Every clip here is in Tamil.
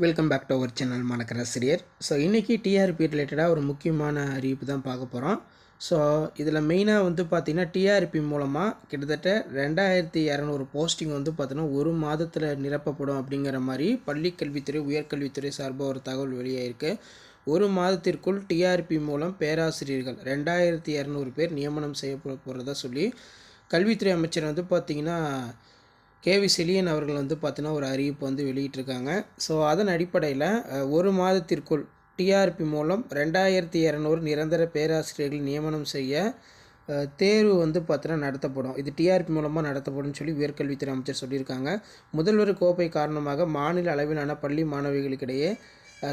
Welcome back to our channel மணக்கராசிரியர் so இன்றைக்கி டிஆர்பி ரிலேட்டடாக ஒரு முக்கியமான அறிவிப்பு தான் பார்க்க போகிறோம் ஸோ இதில் மெயினாக வந்து பார்த்திங்கன்னா டிஆர்பி மூலமாக கிட்டத்தட்ட ரெண்டாயிரத்தி இரநூறு போஸ்டிங் வந்து பார்த்திங்கன்னா ஒரு மாதத்தில் நிரப்பப்படும் அப்படிங்கிற மாதிரி பள்ளி கல்வித்துறை உயர்கல்வித்துறை சார்பாக ஒரு தகவல் வெளியாயிருக்கு. ஒரு மாதத்திற்குள் டிஆர்பி மூலம் பேராசிரியர்கள் ரெண்டாயிரத்தி இரநூறு பேர் நியமனம் செய்யப்பட போகிறதா சொல்லி கல்வித்துறை அமைச்சர் வந்து பார்த்திங்கன்னா கே வி செலியன் அவர்கள் வந்து பார்த்தீங்கன்னா ஒரு அறிவிப்பு வந்து வெளியிட்டிருக்காங்க. ஸோ அதன் அடிப்படையில் ஒரு மாதத்திற்குள் டிஆர்பி மூலம் ரெண்டாயிரத்தி இரநூறு நிரந்தர பேராசிரியர்கள் நியமனம் செய்ய தேர்வு வந்து பார்த்தீங்கன்னா நடத்தப்படும். இது டிஆர்பி மூலமாக நடத்தப்படும் சொல்லி உயர்கல்வித்துறை அமைச்சர் சொல்லியிருக்காங்க. முதல்வர் கோப்பை காரணமாக மாநில அளவிலான பள்ளி மாணவிகளுக்கிடையே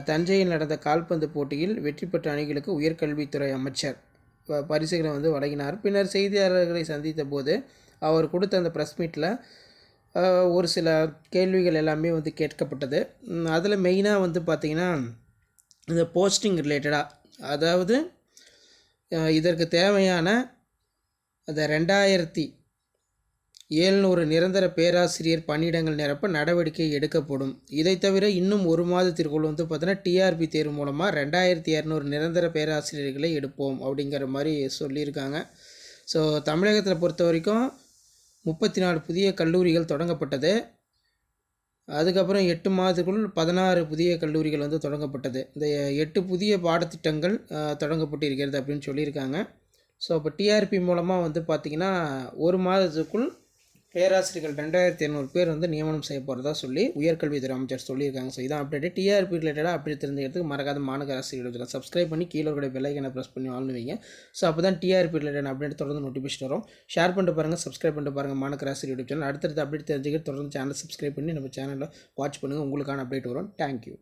தஞ்சையில் நடந்த கால்பந்து போட்டியில் வெற்றி பெற்ற அணிகளுக்கு உயர்கல்வித்துறை அமைச்சர் பரிசுகளை வந்து வழங்கினார். பின்னர் செய்தியாளர்களை சந்தித்த போது அவர் கொடுத்த அந்த ப்ரெஸ் மீட்டில் ஒரு சில கேள்விகள் எல்லாமே வந்து கேட்கப்பட்டது. அதில் மெயினாக வந்து பார்த்திங்கன்னா இந்த போஸ்டிங் ரிலேட்டடாக அதாவது இதற்கு தேவையான அந்த ரெண்டாயிரத்தி ஏழ்நூறு நிரந்தர பேராசிரியர் பணியிடங்கள் நிரப்ப நடவடிக்கை எடுக்கப்படும். இதை தவிர இன்னும் ஒரு மாதத்திற்குள் வந்து பார்த்தீங்கன்னா டிஆர்பி தேர்வு மூலமாக ரெண்டாயிரத்தி இரநூறு நிரந்தர பேராசிரியர்களை எடுப்போம் அப்படிங்கிற மாதிரி சொல்லியிருக்காங்க. ஸோ தமிழகத்தில் பொறுத்த வரைக்கும் முப்பத்தி நாலு புதிய கல்லூரிகள் தொடங்கப்பட்டது. அதுக்கப்புறம் எட்டு மாதத்துக்குள் பதினாறு புதிய கல்லூரிகள் வந்து தொடங்கப்பட்டது. இந்த எட்டு புதிய பாடத்திட்டங்கள் தொடங்கப்பட்டு இருக்கிறது அப்படின்னு சொல்லியிருக்காங்க. ஸோ இப்போ டிஆர்பி மூலமாக வந்து பார்த்திங்கன்னா ஒரு மாதத்துக்குள் பேராசிரியர்கள் ரெண்டாயிரத்தி இரநூறு பேர் வந்து நியமனம் செய்ய போகிறதா சொல்லி உயர்கல்வித்துறை அமைச்சர் சொல்லியிருக்காங்க. ஸோ இதான் அப்டேட் டிஆர்பி ரிலேட்டடாக அப்படி தெரிஞ்சுக்கிறதுக்கு மறக்காத மாநகர ஆசிரியர்கள் சப்ஸ்கிரைப் பண்ணி கீழே கூட பெல்லைக்கனை ப்ரெஸ் பண்ணி வாழ்ந்துவீங்க ஸோ அப்போ தான் டிஆர்பி ரிலேட்டட் அப்டேட் தொடர்ந்து நோட்டிஃபிகேஷன் வரும். ஷேர் பண்ணிட்டு பாருங்கள் சப்ஸ்கிரைப் பண்ணிட்டு பாருங்கள் மாநகர ஆசிரியர் யூடியூப் சேனல் அடுத்தடுத்து அப்டேட் தெரிஞ்சுக்கிட்டு தொடர்ந்து சேனல் சப்ஸ்கிரைப் பண்ணி நம்ம சேனலில் வாட்ச் பண்ணுங்கள் உங்களுக்கான அப்டேட் வரும். தேங்க்யூ